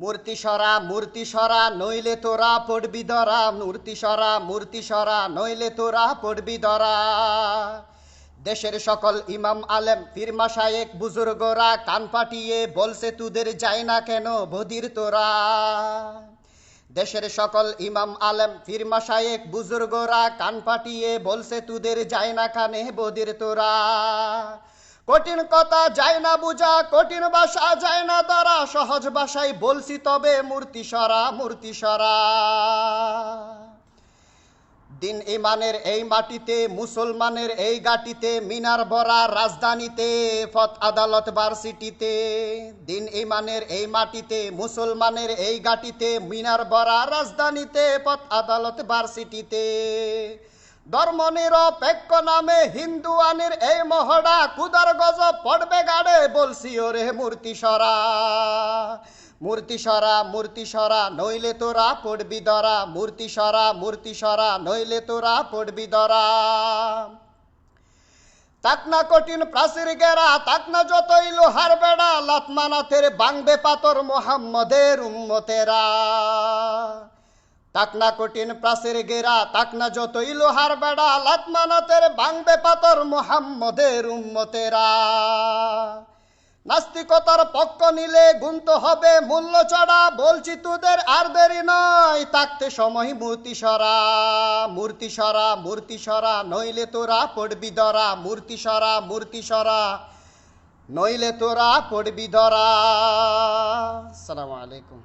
মূর্তি সরা মূর্তি সরা, নইলে তোরা পড়বি ধরা। মূর্তি সরা মূর্তি সরা, নইলে তোরা পড়বি ধরা। দেশের সকল ইমাম আলেম ফিরমা শায়েক বুজুর্গরা কান পাটিয়ে বলছে, তুদের যায় না কেন বধির তোরা? দেশের সকল ইমাম আলেম ফিরমা শায়েক বুজুর্গরা কান পাটিয়ে বলছে, তুদের যায় না কানে বদির তোরা? কঠিন কথা যায় না বুঝা, কঠিন ভাষা যায় না ধরা, সহজ ভাষায় বলছি তবে মূর্তি সরা মূর্তি সরা। দিন ইমানের এই মাটিতে, মুসলমানের এই গাটিতে মিনার বরা রাজধানীতে, ফত আদালত ভার্সিটিতে, দিন ইমানের এই মাটিতে, মুসলমানের এই গাটিতে মিনার বরা রাজধানীতে পথ আদালত ভার্সিটিতে। ধর্ম নিরপেক্ষ নামে হিন্দু আনির এই মহড়া কুদার গজ পড়বে গাড়ে বলছি, ওরে মূর্তি সরা মূর্তি সরা মূর্তি সরা নইলে তোরা পড়বি দরা মূর্তি সরা মূর্তি সরা নইলে তোরা পড়বি দরা তাকনা কঠিন প্রাচীর গেরা তাকনা যতই লোহার বেড়া, লাতমানাথের বাংবে পাতর মোহাম্মদের উম্মতেরা। তাকনা কঠিন প্রাচীর গেরা, তাকনা যতই লোহার বেড়া, লাতমানতের বাংবে পাতর মোহাম্মদের উম্মতেরা। নাস্তিকতার পক্ষ নিলে গুনতে হবে মূল্য চড়া, বলছি তোদের আর দেরি নয়, তাকতে সময় মূর্তি সরা। মূর্তি সরা মূর্তি সরা, নইলে তোরা পড়বি ধরা। মূর্তি সরা মূর্তি সরা, নইলে তোরা পড়বি ধরা। আসসালামু আলাইকুম।